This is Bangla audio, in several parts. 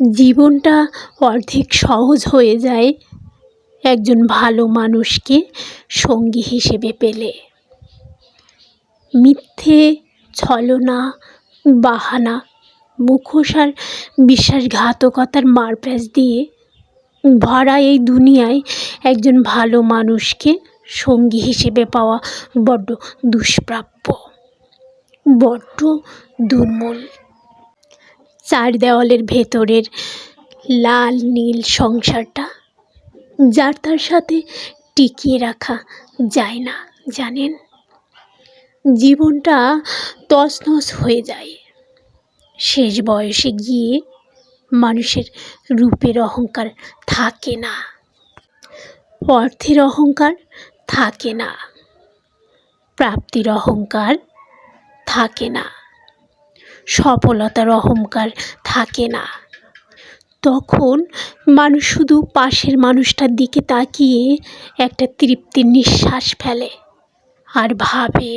জীবনটা অর্ধেক সহজ হয়ে যায় একজন ভালো মানুষকে সঙ্গী হিসেবে পেলে। মিথ্যে, ছলনা, বাহানা, মুখোশ আর বিশ্বাসঘাতকতার মারপ্যাঁচ দিয়ে ভরা এই দুনিয়ায় একজন ভালো মানুষকে সঙ্গী হিসেবে পাওয়া বড্ড দুষ্প্রাপ্য, বড্ড দুর্মূল চার দেওয়ালের ভেতরের লাল নীল সংসারটা, যার তার সাথে টিকিয়ে রাখা যায় না, জানেন? জীবনটা তছনছ হয়ে যায়। শেষ বয়সে গিয়ে মানুষের রূপের অহংকার থাকে না। অর্থের অহংকার থাকে না। প্রাপ্তির অহংকার থাকে না। সফলতার অহংকার থাকে না। তখন মানুষ শুধু পাশের মানুষটার দিকে তাকিয়ে একটা তৃপ্তির নিঃশ্বাস ফেলে আর ভাবে,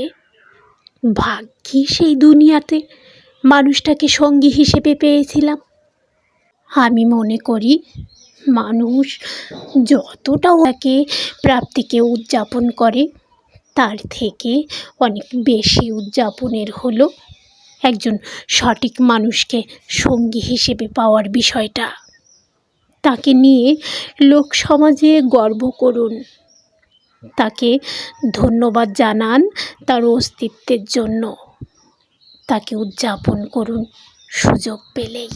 ভাগ্যি সেই দুনিয়াতে মানুষটাকে সঙ্গী হিসেবে পেয়েছিলাম। আমি মনে করি মানুষ যতটা ওকে প্রাপ্তিকে উদযাপন করে, তার থেকে অনেক বেশি উদযাপনের হলো। একজন সঠিক মানুষকে সঙ্গী হিসেবে পাওয়ার বিষয়টা। তাকে নিয়ে লোক সমাজে গর্ব করুন। তাকে ধন্যবাদ জানান তার অস্তিত্বের জন্য। তাকে উদযাপন করুন সুযোগ পেলেই।